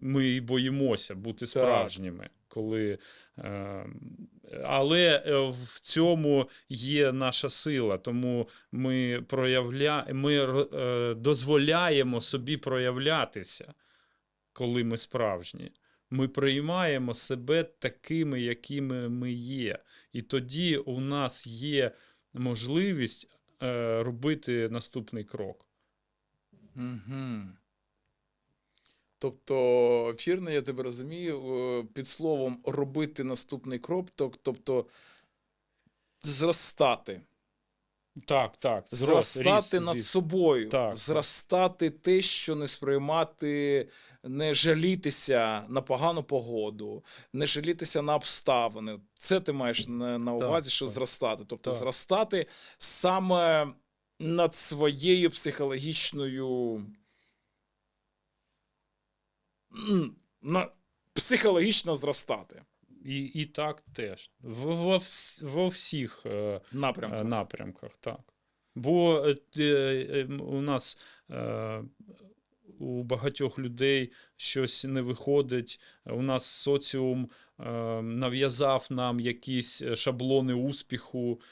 ми і боїмося бути справжніми. Коли, е, але в цьому є наша сила, тому ми, проявля, ми е, дозволяємо собі проявлятися, коли ми справжні. Ми приймаємо себе такими, якими ми є. І тоді у нас є можливість е, робити наступний крок. Угу. Тобто, вірно, я тебе розумію, е, під словом робити наступний крок, тобто зростати. Так, так. Зростати ріст, над ріст. собою, Так, так. зростати те, що не сприймати, не жалітися на погану погоду, не жалітися на обставини. Це ти маєш на, на Так, увазі, що так. зростати. Тобто Так. зростати саме над своєю психологічною. Психологічно зростати І, і так теж. В, во, вс- во всіх е, напрямку. е, напрямках, так. Бо е, е, у нас е, у багатьох людей щось не виходить. У нас соціум е, нав'язав нам якісь е, шаблони успіху, е,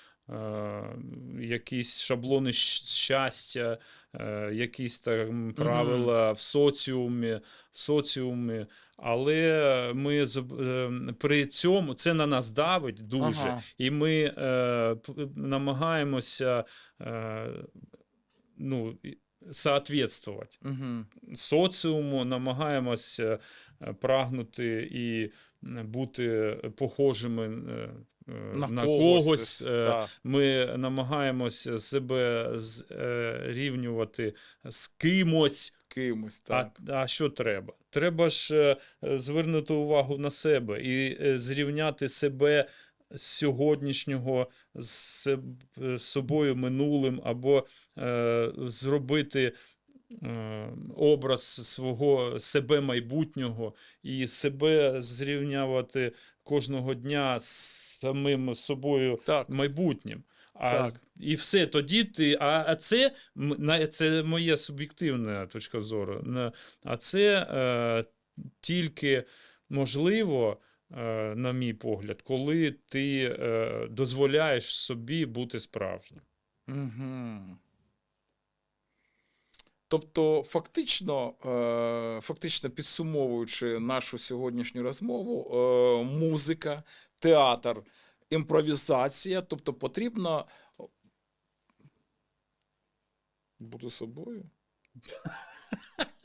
якісь шаблони щастя, е, якісь там правила в соціумі, в соціумі. Але ми е, при цьому це на нас давить дуже. Ага. І ми е, намагаємося е, ну, соответствувати Угу. Соціуму, намагаємося е, прагнути і бути похожими е, На, на когось. когось. е. Ми намагаємося себе зрівнювати з кимось. Кимось, А, так. а що треба? Треба ж звернути увагу на себе і зрівняти себе з сьогоднішнього з собою минулим, або е, зробити образ свого себе майбутнього і себе зрівнювати кожного дня з самим собою Так. майбутнім. А, Так. І все, тоді ти. А, а це, це моя суб'єктивна точка зору. А це е, тільки можливо, е, на мій погляд, коли ти е, дозволяєш собі бути справжнім. Угу. Тобто, фактично, е, фактично підсумовуючи нашу сьогоднішню розмову, е, музика, театр, імпровізація, тобто потрібно бути собою.